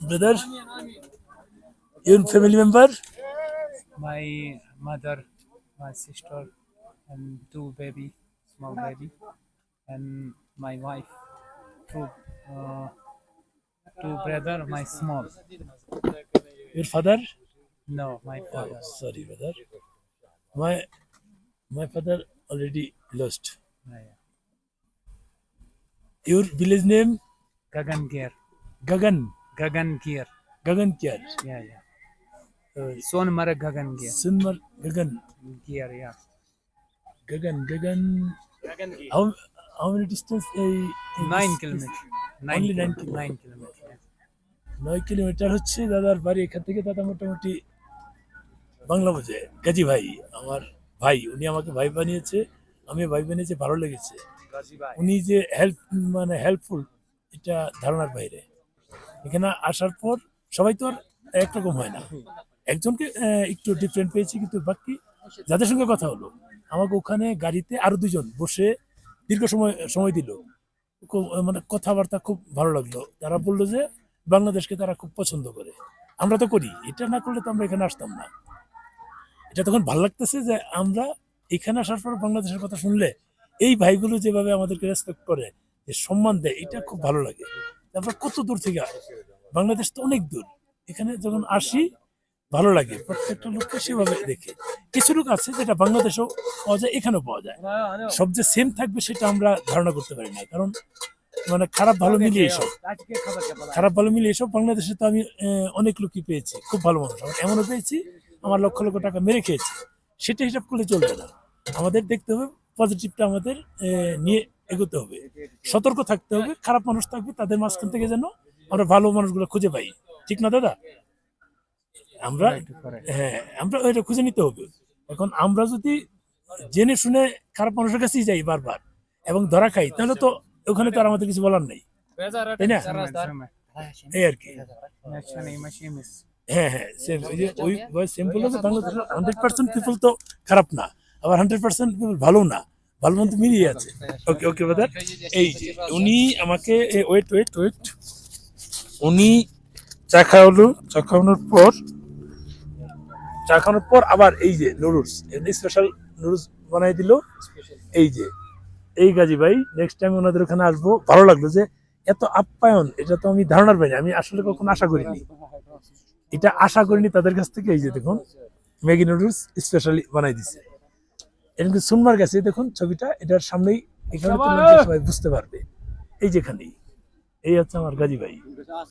Brother, your family member? my mother, my sister, and two baby, small baby, and my wife, two, uh, two brother, my small. Your father? No, my Oh, father. sorry, brother. My my father already lost. Yeah, yeah. Your village name? Gagan Gear, Gagan. Gagan Gear. Gagan Kyar. Yeah, yeah. Uh, Sonmarg Gagan Gear. Sunmar Gagan. Gear, yeah. Gagan. Gagan. How how many distance? Uh, is Nine this- kilometers. Only nine kilo- Nine kilometers. yeah. নয় kilometre হচ্ছে দাদার বাড়ি এখান থেকে দাদা মোটামুটি বাংলা বোঝে গাজী ভাই আমার ভাই উনি আমাকে ভাই বানিয়েছে আমি ভাই বানিয়েছে ভালো লেগেছে উনি যে হেল্প মানে হেল্পফুল এটা ধারণার বাইরে। এখানে আসার পর সবাই তো আর একরকম হয় না। একজনকে একটু ডিফারেন্ট পেয়েছি, কিন্তু বাকি যাদের সঙ্গে কথা হলো, আমাকে ওখানে গাড়িতে আরও দুজন বসে দীর্ঘ সময় সময় দিল। মানে কথাবার্তা খুব ভালো লাগল। তারা বলল যে, বাংলাদেশকে তারা খুব পছন্দ করে। আমরা তো করি। এটা না করলে তো আমরা এখানে আসতাম না। এটা তখন ভালো লাগতেছে যে আমরা এখানে আসার পর বাংলাদেশের কথা শুনলে এই ভাইগুলো যেভাবে আমাদেরকে রেসপেক্ট করে, যে সম্মান দেয়, এটা খুব ভালো লাগে। তারপর কত দূর থেকে। বাংলাদেশ তো অনেক দূর। এখানে যখন আসি, ভালো লাগে। প্রত্যেকটা লোককে সেভাবে দেখে। কিছু লোক আছে যেটা বাংলাদেশেও পাওয়া যায়, এখানেও পাওয়া যায়। সব যে সেম থাকবে সেটা আমরা ধারণা করতে পারি না। কারণ মানে খারাপ ভালো মিলিয়ে এসব। খারাপ ভালো মিলিয়ে এসব বাংলাদেশে তো আমি অনেক লোকই পেয়েছি। খুব ভালো মানুষ। আমার এমনও পেয়েছি, আমার লক্ষ লক্ষ টাকা মেরে খেয়েছি। সেটা হিসাব করলে চলবে না। আমাদের দেখতে হবে পজিটিভটা আমাদের নিয়ে এগোতে হবে। সতর্ক থাকতে হবে খারাপ মানুষ থাকবে তাদের মাঝখান থেকে যেন আমরা ভালো মানুষগুলো খুঁজে পাই। ঠিক না দাদা? আমরা হ্যাঁ আমরা খুঁজে নিতে হবে। এখন আমরা যদি জেনে শুনে খারাপ মানুষের কাছেই যাই বারবার এবং ধরা খাই তাহলে তো ওখানে তো আর আমাদের কিছু বলার নেই। তাই না. এই আর কি। হ্যাঁ হ্যাঁ same, ওই যে ওই ওই সেম বলল যে বাংলাদেশের হান্ড্রেড পার্সেন্ট পিপল তো খারাপ না। আবার হান্ড্রেড পার্সেন্ট ভালো না। ভালো মন্দ মিলিয়ে আছে। ওকে ওকে বাদার এই যে, উনি আমাকে ওয়েট ওয়েট ওয়েট উনি চা খাওয়ালো। চা খাওয়ানোর পর, চা খাওয়ানোর পর আবার এই যে নুডলস স্পেশাল নুডলস বানাই দিল। এই যে, এই গাজী ভাই নেক্সট টাইম ওনাদের ওখানে আসব। ভালো লাগল যে এত আপ্যায়ন, এটা তো আমি ধারণার বাইরে আমি আসলে কখনো আশা করিনি। এটা আশা করিনি তাদের কাছ থেকে। এই যে দেখুন, ম্যাগি নুডলস স্পেশালি বানাই দিছে। এটা কিন্তু সুনমার গেছে দেখুন ছবিটা এটার সামনেই এখানে সবাই বুঝতে পারবে। এই যেখানেই এই হচ্ছে আমার গাজী ভাই।